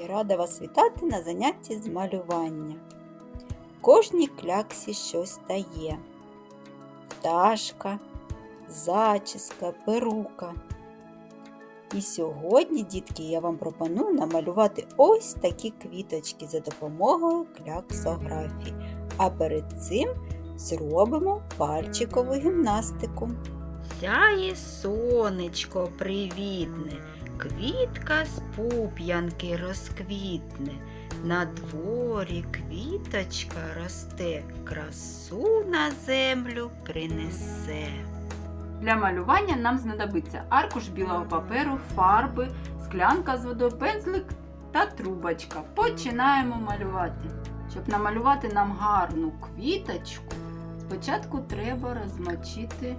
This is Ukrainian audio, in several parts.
Я рада вас вітати на занятті з малювання. В кожній кляксі щось стає. Пташка, зачіска, перука. І сьогодні, дітки, я вам пропоную намалювати ось такі квіточки за допомогою кляксографії. А перед цим зробимо пальчикову гімнастику. Сяє сонечко привітне, квітка з пуп'янки розквітне. На дворі квіточка росте, красу на землю принесе. Для малювання нам знадобиться аркуш білого паперу, фарби, склянка з водою, пензлик та трубочка. Починаємо малювати. Щоб намалювати нам гарну квіточку, спочатку треба розмочити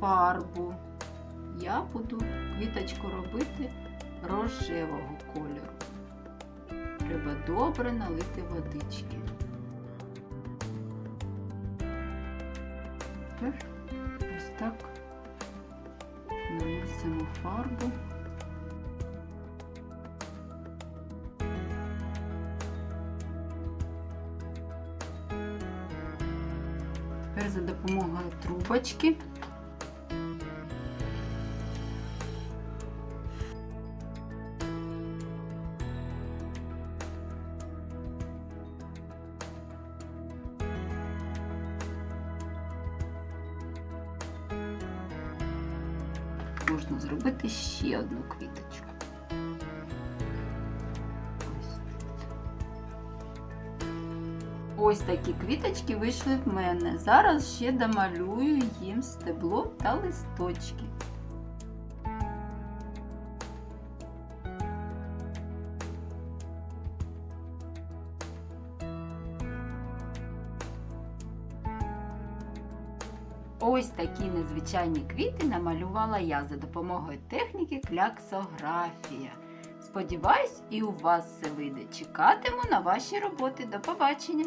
фарбу. Я буду квіточку робити рожевого кольору. Треба добре налити водички. Тепер ось так наносимо фарбу. Тепер за допомогою трубочки можна зробити ще одну квіточку. Ось такі квіточки вийшли в мене. Зараз ще домалюю їм стебло та листочки. Ось такі незвичайні квіти намалювала я за допомогою техніки кляксографія. Сподіваюсь, і у вас все вийде. Чекатиму на ваші роботи. До побачення!